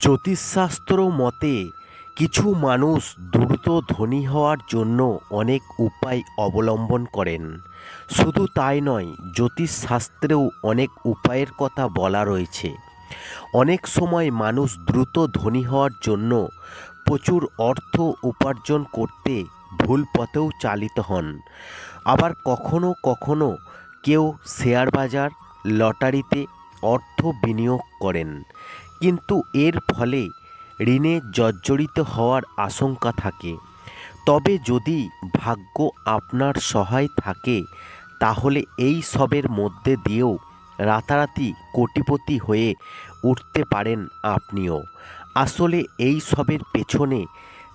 জ্যোতিষশাস্ত্র মতে, কিছু মানুষ দ্রুত ধনী হওয়ার জন্য অনেক উপায় অবলম্বন করেন। শুধু তাই নয়, জ্যোতিষশাস্ত্রেও অনেক উপায়ের কথা বলা রয়েছে। অনেক সময় মানুষ দ্রুত ধনী হওয়ার জন্য প্রচুর অর্থ উপার্জন করতে ভুল পথেও চালিত হন। আবার কখনো কখনো কেউ শেয়ার বাজার, লটারিতে অর্থ বিনিয়োগ করেন। কিন্তু এর ফলে ঋণে জর্জরিত হওয়ার আশঙ্কা থাকে। তবে যদি ভাগ্য আপনার সহায় থাকে, তাহলে এই সবের মধ্যে দিয়েও রাতারাতি কোটিপতি হয়ে উঠতে পারেন আপনিও। আসলে এই সবের পেছনে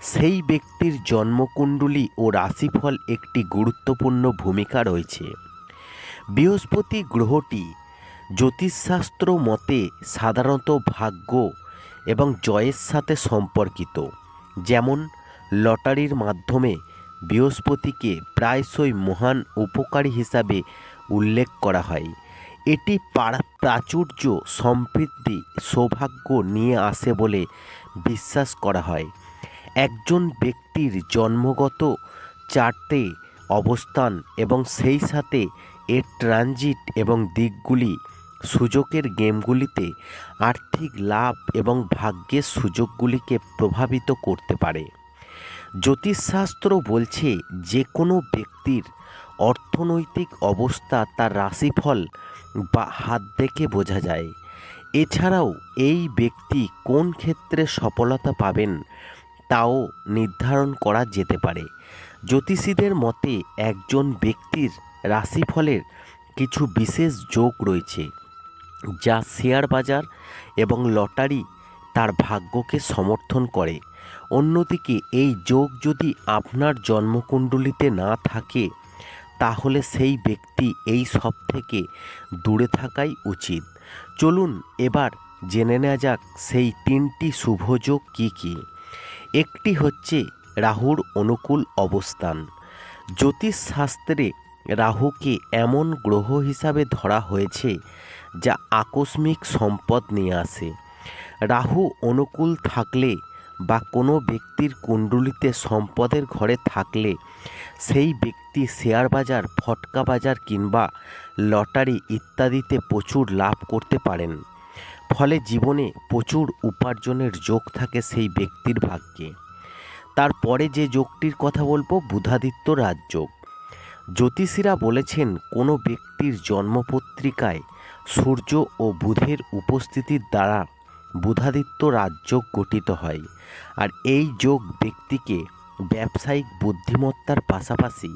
সেই ব্যক্তির জন্মকুণ্ডলী ও রাশিফল একটি গুরুত্বপূর্ণ ভূমিকা রয়েছে। বৃহস্পতি গ্রহটি জ্যোতিষশাস্ত্র মতে সাধারণত ভাগ্য এবং জয়ের সাথে সম্পর্কিত। যেমন, লটারির মাধ্যমে বৃহস্পতিকে প্রায়শই মহান উপকারী হিসাবে উল্লেখ করা হয়। এটি পারা- প্রাচুর্য সমৃদ্ধি, সৌভাগ্য নিয়ে আসে বলে বিশ্বাস করা হয়। একজন ব্যক্তির জন্মগত চার্টে অবস্থান এবং সেই সাথে এর ট্রানজিট এবং দিকগুলি সুযোগের গেমগুলিতে আর্থিক লাভ এবং ভাগ্যের সুযোগগুলিকে প্রভাবিত করতে পারে। জ্যোতিষশাস্ত্র বলছে যে কোনো ব্যক্তির অর্থনৈতিক অবস্থা তার রাশিফল বা হাত দেখে বোঝা যায়। এছাড়াও এই ব্যক্তি কোন ক্ষেত্রে সফলতা পাবেন তাও নির্ধারণ করা যেতে পারে। জ্যোতিষীদের মতে একজন ব্যক্তির রাশিফলের কিছু বিশেষ যোগ রয়েছে। যা শেয়ার বাজার এবং লটারি তার ভাগ্যকে সমর্থন করে। অন্যদিকে এই যোগ যদি আপনার জন্মকুণ্ডলিতে না থাকে, তাহলে সেই ব্যক্তি এই সব থেকে দূরে থাকাই উচিত। চলুন এবার জেনে নেওয়া যাক সেই তিনটি শুভযোগ কী কী। একটি হচ্ছে রাহুর অনুকূল অবস্থান। জ্যোতিষশাস্ত্রে রাহুকে এমন গ্রহ হিসাবে ধরা হয়েছে যা আকস্মিক সম্পদ নিয়ে আসে। রাহু অনুকূল থাকলে বা কোনো ব্যক্তির কুণ্ডলিতে সম্পদের ঘরে থাকলে, সেই ব্যক্তি শেয়ার বাজার, ফটকা বাজার কিংবা লটারি ইত্যাদিতে প্রচুর লাভ করতে পারেন। ফলে জীবনে প্রচুর উপার্জনের যোগ থাকে সেই ব্যক্তির ভাগ্যে। তারপরে যে যোগটির কথা বলব, বুধাদিত্য রাজযোগ। জ্যোতিষীরা বলেছেন, কোনো ব্যক্তির জন্মপত্রিকায় সূর্য ও বুধের উপস্থিতির দ্বারা বুধাদিত্য রাজযোগ গঠিত হয়। আর এই যোগ ব্যক্তিকে ব্যবসায়িক বুদ্ধিমত্তার পাশাপাশি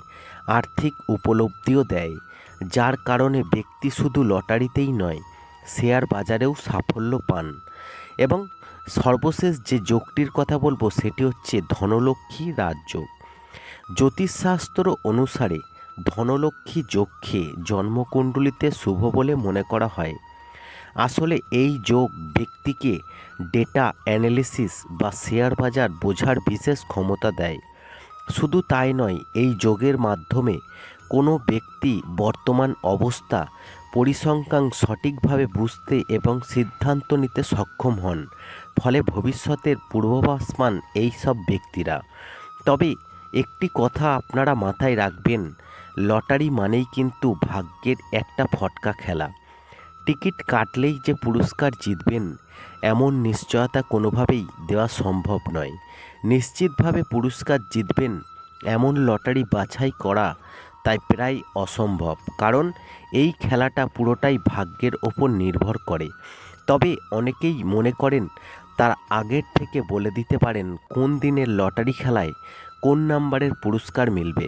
আর্থিক উপলব্ধিও দেয়, যার কারণে ব্যক্তি শুধু লটারিতেই নয়, শেয়ার বাজারেও সাফল্য পান। এবং সর্বশেষ যে যোগটির কথা বলব, সেটি হচ্ছে ধনলক্ষ্মী রাজযোগ জ্যোতিষশাস্ত্র অনুসারে ধনলক্ষ্মী যোগকে জন্মকুণ্ডলিতে শুভ বলে মনে করা হয়। আসলে এই যোগ ব্যক্তিকে ডেটা অ্যানালিসিস বা শেয়ার বাজার বোঝার বিশেষ ক্ষমতা দেয়। শুধু তাই নয়, এই যোগের মাধ্যমে কোনো ব্যক্তি বর্তমান অবস্থা, পরিসংখ্যান সঠিকভাবে বুঝতে এবং সিদ্ধান্ত নিতে সক্ষম হন, ফলে ভবিষ্যতের পূর্বাভাস পান এই সব ব্যক্তিরা। তবে একটি কথা আপনারা মাথায় রাখবেন লটারি মানেই কিন্তু ভাগ্যের একটা ফটকা খেলা। টিকিট কাটলেই যে পুরস্কার জিতবেন, এমন নিশ্চয়তা কোনোভাবেই দেওয়া সম্ভব নয়। নিশ্চিতভাবে পুরস্কার জিতবেন, এমন লটারি বাছাই করা তাই প্রায় অসম্ভব, কারণ এই খেলাটা পুরোটাই ভাগ্যের ওপর নির্ভর করে। তবে অনেকেই মনে করেন, তার আগের থেকে বলে দিতে পারেন কোন দিনের লটারি খেলায় কোন নাম্বারের পুরস্কার মিলবে।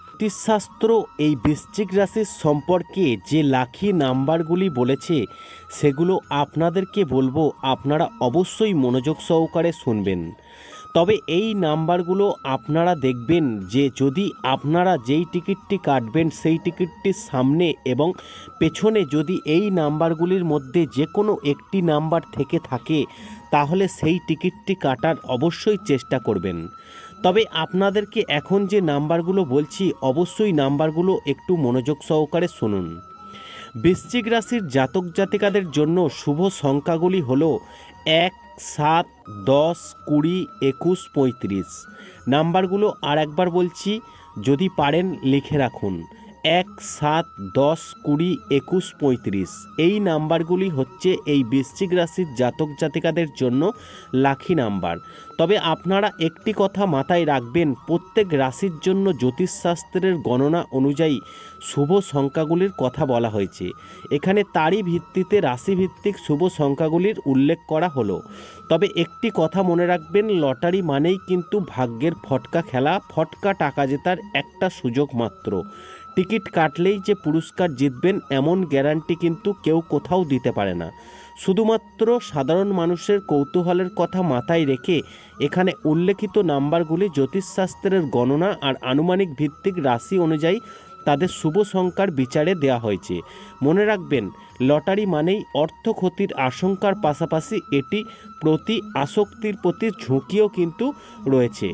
জ্যোতিষশাস্ত্র এই বৃশ্চিক রাশির সম্পর্কে যে লাখি নাম্বারগুলি বলেছে, সেগুলো আপনাদেরকে বলব আপনারা অবশ্যই মনোযোগ সহকারে শুনবেন। তবে এই নাম্বারগুলো আপনারা দেখবেন যে যদি আপনারা যেই টিকিটটি কাটবেন, সেই টিকিটটির সামনে এবং পেছনে যদি এই নাম্বারগুলির মধ্যে যে কোনো একটি নাম্বার থেকে থাকে, তাহলে সেই টিকিটটি কাটার অবশ্যই চেষ্টা করবেন। তবে আপনাদেরকে এখন যে নাম্বারগুলো বলছি, অবশ্যই নাম্বারগুলো একটু মনোযোগ সহকারে শুনুন। বৃশ্চিক রাশির জাতক জাতিকাদের জন্য শুভ সংখ্যাগুলি হল এক, সাত, দশ, কুড়ি, একুশ, পঁয়ত্রিশ। নাম্বারগুলো আর একবার বলছি, যদি পারেন লিখে রাখুন। এক সাত দশ কুড়ি একুশ পঁয়ত্রিশ। এই নাম্বারগুলি হচ্ছে এই বৃশ্চিক রাশির জাতক জাতিকাদের জন্য লাখি নাম্বার। তবে আপনারা একটি কথা মাথায় রাখবেন, প্রত্যেক রাশির জন্য জ্যোতিষশাস্ত্রের গণনা অনুযায়ী শুভ সংখ্যাগুলির কথা বলা হয়েছে। এখানে তারই ভিত্তিতে রাশিভিত্তিক শুভ সংখ্যাগুলির উল্লেখ করা হলো। তবে একটি কথা মনে রাখবেন, লটারি মানেই কিন্তু ভাগ্যের ফটকা খেলা, ফটকা টাকা জেতার একটা সুযোগ মাত্র। টিকিট কাটলেই যে পুরস্কার জিতবেন এমন গ্যারান্টি কিন্তু কেউ কোথাও দিতে পারে না। শুধুমাত্র সাধারণ মানুষের কৌতূহলের কথা মাথায় রেখে এখানে উল্লেখিত নাম্বারগুলি জ্যোতিষশাস্ত্রের গণনা আর আনুমানিক ভিত্তিক রাশি অনুযায়ী তাদের শুভ সংখ্যার বিচারে দেওয়া হয়েছে। মনে রাখবেন, লটারি মানেই অর্থ ক্ষতির আশঙ্কার পাশাপাশি এটি প্রতি আসক্তির প্রতি ঝুঁকিও কিন্তু রয়েছে।